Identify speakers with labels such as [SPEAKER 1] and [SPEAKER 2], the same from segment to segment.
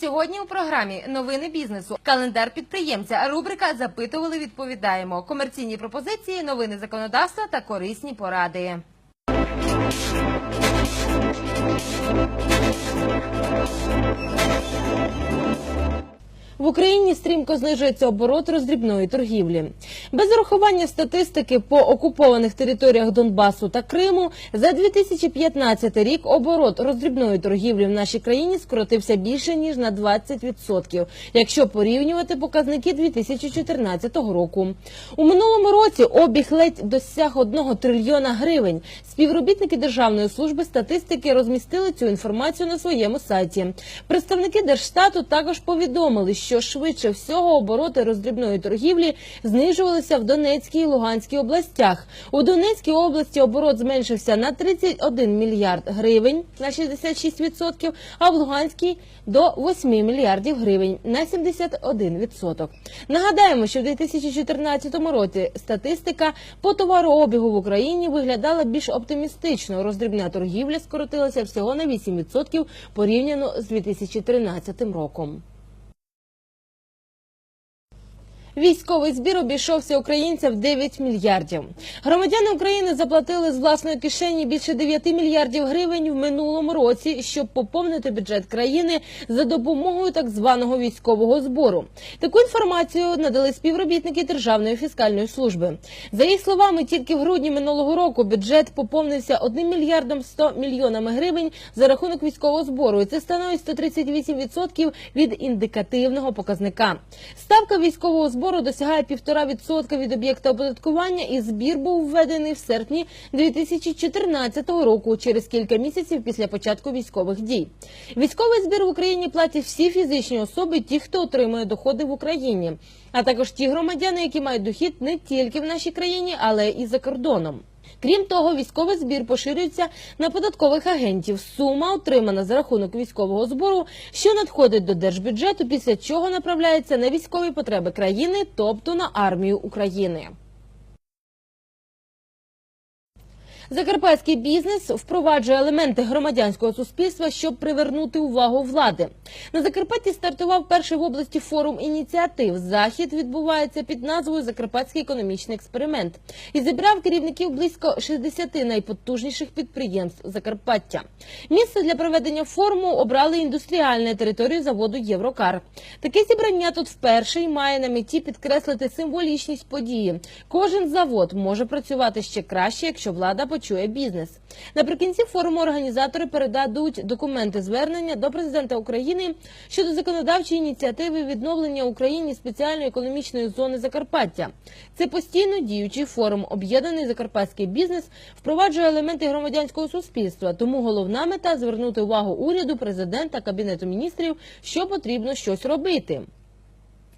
[SPEAKER 1] Сьогодні у програмі новини бізнесу, календар підприємця, рубрика Запитували, відповідаємо. Комерційні пропозиції, новини законодавства та корисні поради. В Україні стрімко знижується оборот роздрібної торгівлі. Без урахування статистики по окупованих територіях Донбасу та Криму за 2015 рік оборот роздрібної торгівлі в нашій країні скоротився більше ніж на 20%, якщо порівнювати показники 2014 року. У минулому році обіг ледь досяг 1 трильйона гривень. Співробітники Державної служби статистики розмістили цю інформацію на своєму сайті. Представники Держстату також повідомили, що швидше всього обороти роздрібної торгівлі знижувалися в Донецькій і Луганській областях. У Донецькій області оборот зменшився на 31 мільярд гривень на 66%, а в Луганській до 8 мільярдів гривень на 71%. Нагадаємо, що в 2014 році статистика по товарообігу в Україні виглядала більш оптимістично. Роздрібна торгівля скоротилася всього на 8% порівняно з 2013 роком. Військовий збір обійшовся українцям в 9 мільярдів. Громадяни України заплатили з власної кишені більше 9 мільярдів гривень в минулому році, щоб поповнити бюджет країни за допомогою так званого військового збору. Таку інформацію надали співробітники Державної фіскальної служби. За їх словами, тільки в грудні минулого року бюджет поповнився 1 мільярдом 100 мільйонами гривень за рахунок військового збору. І це становить 138% від індикативного показника. Ставка військового збору досягає 1,5% від об'єкта оподаткування, і збір був введений в серпні 2014 року, через кілька місяців після початку військових дій. Військовий збір в Україні платять всі фізичні особи, ті, хто отримує доходи в Україні, а також ті громадяни, які мають дохід не тільки в нашій країні, але і за кордоном. Крім того, військовий збір поширюється на податкових агентів. Сума отримана за рахунок військового збору, що надходить до держбюджету, після чого направляється на військові потреби країни, тобто на армію України. Закарпатський бізнес впроваджує елементи громадянського суспільства, щоб привернути увагу влади. На Закарпатті стартував перший в області форум ініціатив. Захід відбувається під назвою Закарпатський економічний експеримент і зібрав керівників близько 60 найпотужніших підприємств Закарпаття. Місце для проведення форуму обрали індустріальне територію заводу Єврокар. Таке зібрання тут вперше і має на меті підкреслити символічність події. Кожен завод може працювати ще краще, якщо влада почує бізнес. Наприкінці форуму організатори передадуть документи звернення до президента України щодо законодавчої ініціативи відновлення Україні спеціальної економічної зони Закарпаття. Це постійно діючий форум. Об'єднаний закарпатський бізнес впроваджує елементи громадянського суспільства. Тому головна мета звернути увагу уряду, президента, кабінету міністрів, що потрібно щось робити.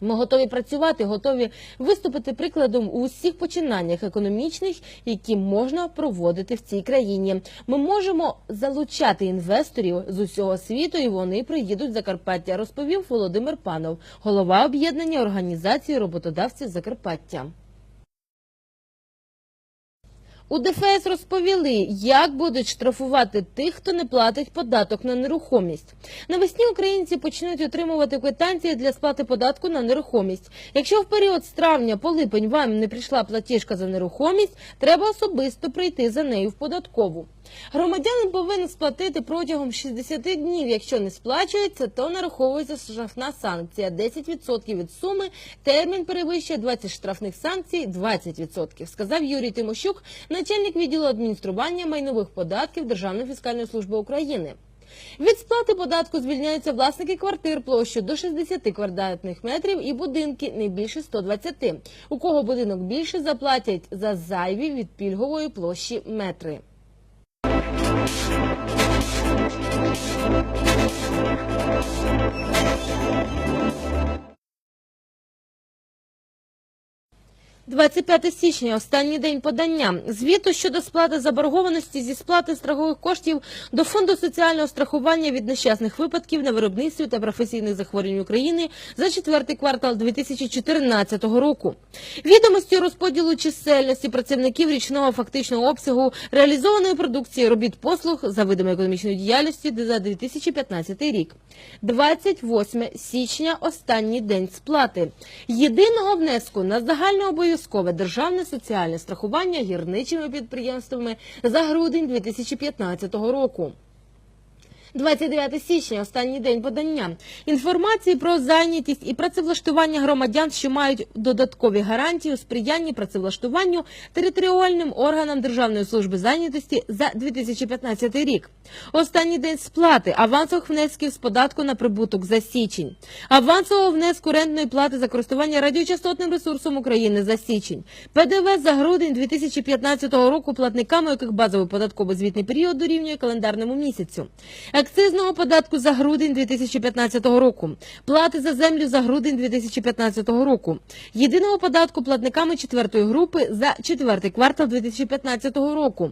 [SPEAKER 1] Ми готові працювати, готові виступити прикладом у усіх починаннях економічних, які можна проводити в цій країні. Ми можемо залучати інвесторів з усього світу, і вони приїдуть в Закарпаття. Розповів Володимир Панов, голова об'єднання організації роботодавців Закарпаття. У ДФС розповіли, як будуть штрафувати тих, хто не платить податок на нерухомість. Навесні українці почнуть отримувати квитанції для сплати податку на нерухомість. Якщо в період з травня по липень вам не прийшла платіжка за нерухомість, треба особисто прийти за нею в податкову. Громадянин повинен сплатити протягом 60 днів. Якщо не сплачується, то нараховується штрафна санкція 10% від суми. Термін перевищує 20 штрафних санкцій 20%, сказав Юрій Тимощук, начальник відділу адміністрування майнових податків Державної фіскальної служби України. Від сплати податку звільняються власники квартир площу до 60 квадратних метрів і будинки не більше 120. У кого будинок більше заплатять за зайві від пільгової площі метри. Thank 25 січня, останній день подання звіту щодо сплати заборгованості зі сплати страхових коштів до фонду соціального страхування від нещасних випадків на виробництві та професійних захворювань України за четвертий квартал 2014 року. Відомості розподілу чисельності працівників річного фактичного обсягу реалізованої продукції робіт послуг за видами економічної діяльності за 2015 рік. 28 січня останній день сплати єдиного внеску на загальнообов'язкове державне соціальне страхування гірничими підприємствами за грудень 2015 року. 29 січня, останній день подання інформації про зайнятість і працевлаштування громадян, що мають додаткові гарантії у сприянні працевлаштуванню територіальним органам Державної служби зайнятості за 2015 рік. Останній день сплати. Авансових внесків з податку на прибуток за січень, авансового внеску рентної плати за користування радіочастотним ресурсом України за січень, ПДВ за грудень 2015 року, платниками яких базовий податковий звітний період дорівнює календарному місяцю. Акцизного податку за грудень 2015 року, плати за землю за грудень 2015 року, єдиного податку платниками четвертої групи за четвертий квартал 2015 року.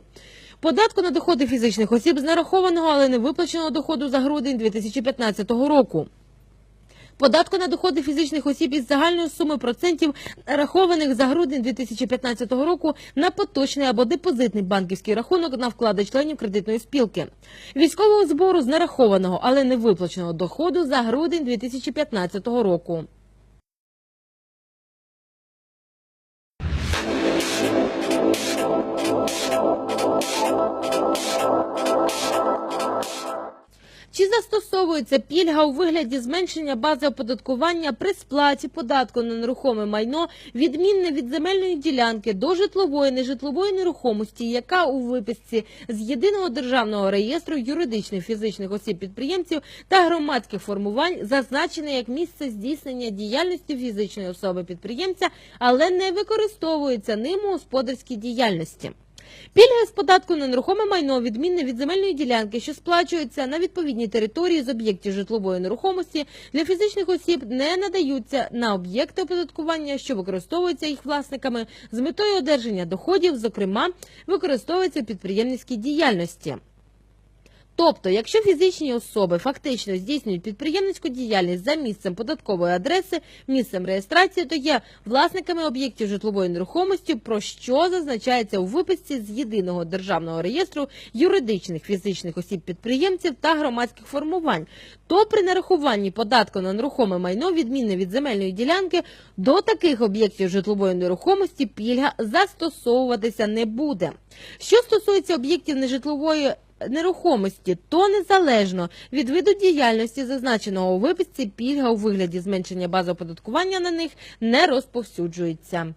[SPEAKER 1] Податку на доходи фізичних осіб з нарахованого, але не виплаченого доходу за грудень 2015 року. Податку на доходи фізичних осіб із загальної суми процентів, нарахованих за грудень 2015 року на поточний або депозитний банківський рахунок на вклади членів кредитної спілки, військового збору з нарахованого, але не виплаченого доходу за грудень 2015 року. Застосовується пільга у вигляді зменшення бази оподаткування при сплаті податку на нерухоме майно, відмінне від земельної ділянки до житлової нежитлової нерухомості, яка у виписці з єдиного державного реєстру юридичних фізичних осіб підприємців та громадських формувань зазначене як місце здійснення діяльності фізичної особи підприємця, але не використовується ним у господарській діяльності. Пільги з податку на нерухоме майно відмінне від земельної ділянки, що сплачуються на відповідній території з об'єктів житлової нерухомості для фізичних осіб, не надаються на об'єкти оподаткування, що використовуються їх власниками з метою одержання доходів, зокрема використовуються підприємницькій діяльності. Тобто, якщо фізичні особи фактично здійснюють підприємницьку діяльність за місцем податкової адреси, місцем реєстрації, то є власниками об'єктів житлової нерухомості, про що зазначається у виписці з єдиного державного реєстру юридичних фізичних осіб підприємців та громадських формувань, то при нарахуванні податку на нерухоме майно, відмінне від земельної ділянки, до таких об'єктів житлової нерухомості пільга застосовуватися не буде. Що стосується об'єктів нежитлової нерухомості, то незалежно від виду діяльності, зазначеного у виписці, пільга у вигляді зменшення бази оподаткування на них не розповсюджується.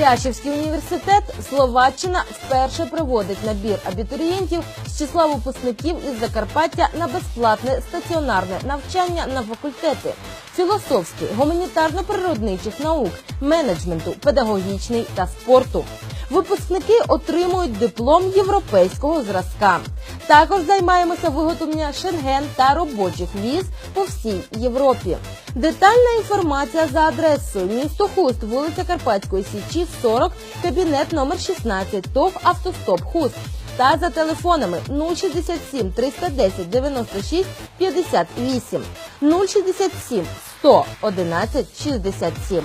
[SPEAKER 1] Прящівський університет Словаччина вперше проводить набір абітурієнтів з числа випускників із Закарпаття на безплатне стаціонарне навчання на факультети філософський, гуманітарно-природничих наук, менеджменту, педагогічний та спорту. Випускники отримують диплом європейського зразка. Також займаємося виготовленням шенген та робочих віз по всій Європі. Детальна інформація за адресою місто Хуст, вулиця Карпатської Січі, 40, кабінет номер 16, ТОВ Автостоп Хуст. Та за телефонами 067 310 96 58 067 111 67.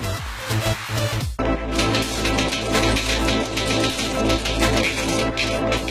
[SPEAKER 1] Thank you.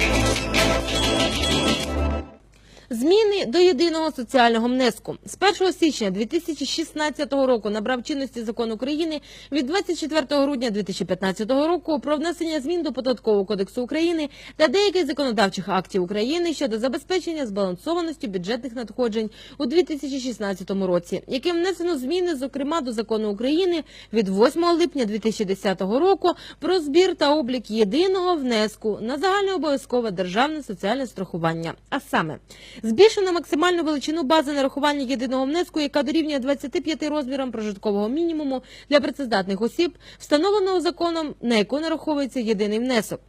[SPEAKER 1] Зміни до єдиного соціального внеску. З 1 січня 2016 року набрав чинності закон України від 24 грудня 2015 року про внесення змін до податкового кодексу України та деяких законодавчих актів України щодо забезпечення збалансованості бюджетних надходжень у 2016 році, яким внесено зміни, зокрема до закону України від 8 липня 2010 року про збір та облік єдиного внеску на загальнообов'язкове державне соціальне страхування, а саме Збільшено максимальну величину бази нарахування єдиного внеску, яка дорівнює 25 розмірам прожиткового мінімуму для працездатних осіб, встановленого законом, на яку нараховується єдиний внесок.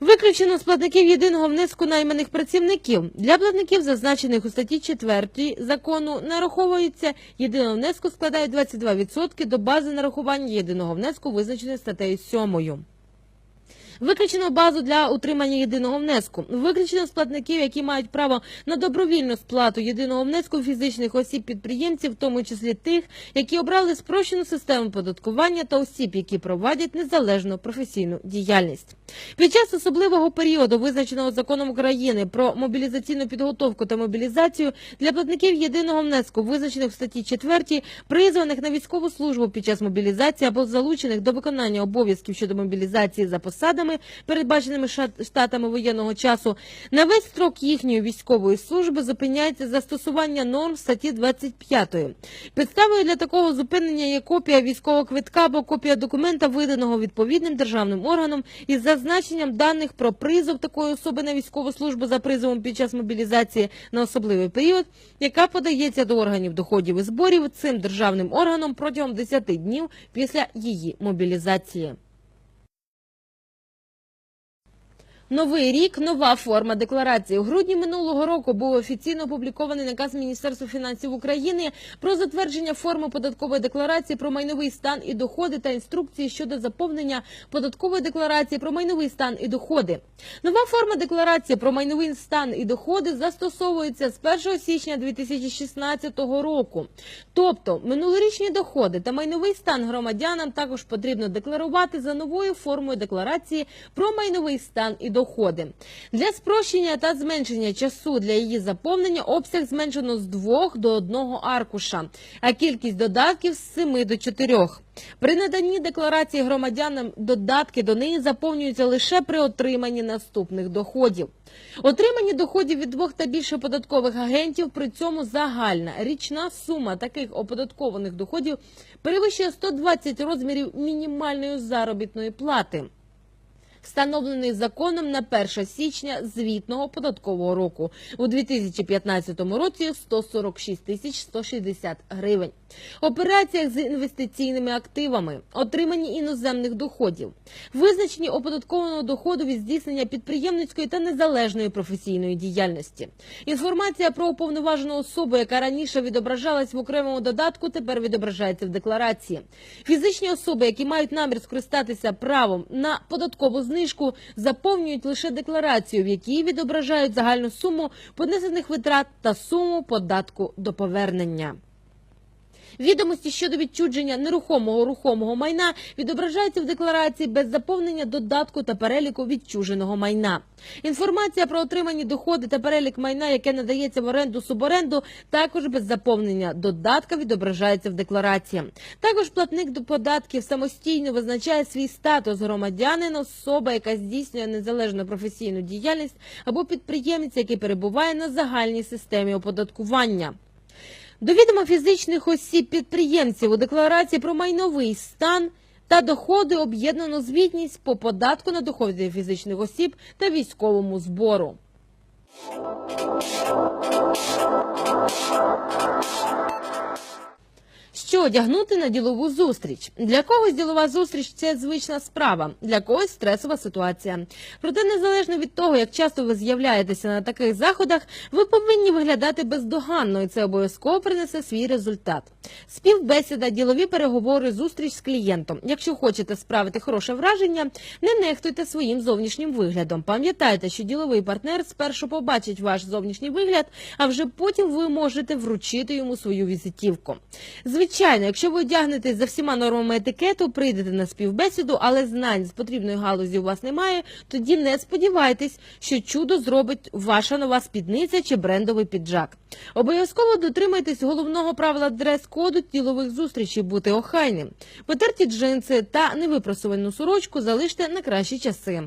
[SPEAKER 1] Виключено з платників єдиного внеску найманих працівників. Для платників, зазначених у статті 4 закону, нараховується єдиного внеску складає 22% до бази нарахування єдиного внеску, визначеної статтею 7. Виключено базу для утримання єдиного внеску. Виключено з платників, які мають право на добровільну сплату єдиного внеску фізичних осіб підприємців, в тому числі тих, які обрали спрощену систему податкування та осіб, які проводять незалежну професійну діяльність. Під час особливого періоду, визначеного законом України про мобілізаційну підготовку та мобілізацію для платників єдиного внеску, визначених в статті 4, призваних на військову службу під час мобілізації або залучених до виконання обов'язків щодо мобілізації за посадами, передбаченими шат- штатами воєнного часу, на весь строк їхньої військової служби зупиняється застосування норм статті 25. Підставою для такого зупинення є копія військового квитка або копія документа, виданого відповідним державним органом із зазначенням даних про призов такої особи на військову службу за призовом під час мобілізації на особливий період, яка подається до органів доходів і зборів цим державним органом протягом 10 днів після її мобілізації. Новий рік, нова форма декларації. У грудні минулого року був офіційно опублікований наказ Міністерства фінансів України про затвердження форми податкової декларації про майновий стан і доходи та інструкції щодо заповнення податкової декларації про майновий стан і доходи. Нова форма декларації про майновий стан і доходи застосовується з 1 січня 2016 року. Тобто минулорічні доходи та майновий стан громадянам також потрібно декларувати за новою формою декларації про майновий стан і доходи. Для спрощення та зменшення часу для її заповнення обсяг зменшено з двох до одного аркуша, а кількість додатків з 7 до 4. При наданні декларації громадянам додатки до неї заповнюються лише при отриманні наступних доходів. Отримані доходів від двох та більше податкових агентів, при цьому загальна річна сума таких оподаткованих доходів перевищує 120 розмірів мінімальної заробітної плати встановлений законом на 1 січня звітного податкового року. У 2015 році 146 тисяч 160 гривень. Операціях з інвестиційними активами, отримані іноземних доходів, визначені оподаткованого доходу від здійснення підприємницької та незалежної професійної діяльності. Інформація про уповноважену особу, яка раніше відображалась в окремому додатку, тепер відображається в декларації. Фізичні особи, які мають намір скористатися правом на податкову знижку, заповнюють лише декларацію, в якій відображають загальну суму понесених витрат та суму податку до повернення. Відомості щодо відчудження нерухомого рухомого майна відображаються в декларації без заповнення додатку та переліку відчуженого майна. Інформація про отримані доходи та перелік майна, яке надається в оренду суборенду, також без заповнення додатка відображається в декларації. Також платник до податків самостійно визначає свій статус громадянин, особа, яка здійснює незалежну професійну діяльність або підприємець, який перебуває на загальній системі оподаткування. До відома фізичних осіб підприємців у декларації про майновий стан та доходи об'єднано звітність по податку на доходи фізичних осіб та військовому збору. Що одягнути на ділову зустріч? Для когось ділова зустріч це звична справа, для когось стресова ситуація. Проте, незалежно від того, як часто ви з'являєтеся на таких заходах, ви повинні виглядати бездоганно, і це обов'язково принесе свій результат. Співбесіда, ділові переговори, зустріч з клієнтом. Якщо хочете справити хороше враження, не нехтуйте своїм зовнішнім виглядом. Пам'ятайте, що діловий партнер спершу побачить ваш зовнішній вигляд, а вже потім ви можете вручити йому свою візитівку. Звичайно, якщо ви одягнетесь за всіма нормами етикету, прийдете на співбесіду, але знань з потрібної галузі у вас немає, тоді не сподівайтесь, що чудо зробить ваша нова спідниця чи брендовий піджак. Обов'язково дотримайтесь головного правила дрес-коду ділових зустрічей бути охайним. Потерті джинси та невипросувану сорочку залиште на кращі часи.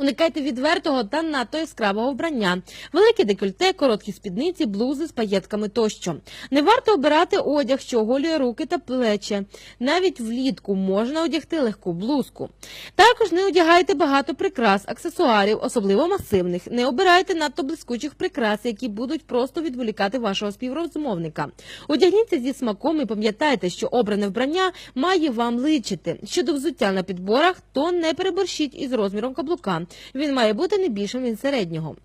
[SPEAKER 1] Уникайте відвертого та надто яскравого вбрання, велике декольте, короткі спідниці, блузи з паєтками тощо. Не варто обирати одяг, що оголює руки та плечі. Навіть влітку можна одягти легку блузку. Також не одягайте багато прикрас, аксесуарів, особливо масивних. Не обирайте надто блискучих прикрас, які будуть просто відволікати вашого співрозмовника. Одягніться зі смаком і пам'ятайте, що обране вбрання має вам личити. Щодо взуття на підборах, то не переборщіть із розміром каблука. Він має бути не більшим від середнього.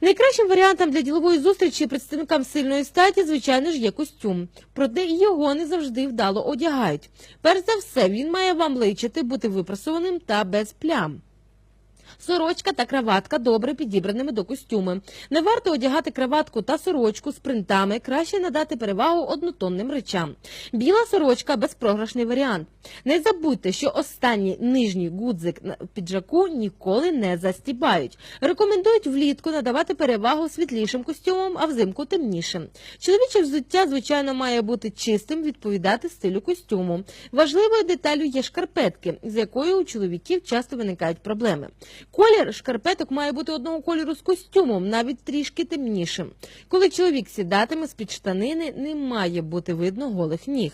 [SPEAKER 1] Найкращим варіантом для ділової зустрічі представникам сильної статі, звичайно ж, є костюм. Проте його не завжди вдало одягають. Перш за все, він має вам личити, бути випрасованим та без плям. Сорочка та краватка добре підібраними до костюми. Не варто одягати краватку та сорочку з принтами, краще надати перевагу однотонним речам. Біла сорочка безпрограшний варіант. Не забудьте, що останній нижній гудзик на піджаку ніколи не застібають. Рекомендують влітку надавати перевагу світлішим костюмам, а взимку темнішим. Чоловіче взуття, звичайно, має бути чистим, відповідати стилю костюму. Важливою деталю є шкарпетки, з якою у чоловіків часто виникають проблеми. Колір шкарпеток має бути одного кольору з костюмом, навіть трішки темнішим. Коли чоловік сідатиме з-під штанини, не має бути видно голих ніг.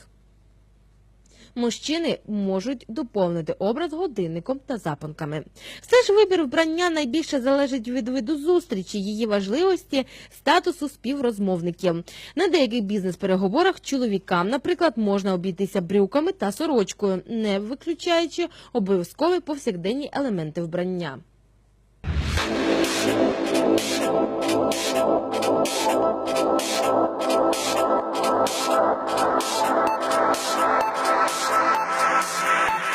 [SPEAKER 1] Мужчини можуть доповнити образ годинником та запонками. Все ж вибір вбрання найбільше залежить від виду зустрічі, її важливості, статусу співрозмовників. На деяких бізнес-переговорах чоловікам, наприклад, можна обійтися брюками та сорочкою, не виключаючи обов'язкові повсякденні елементи вбрання. Thank you.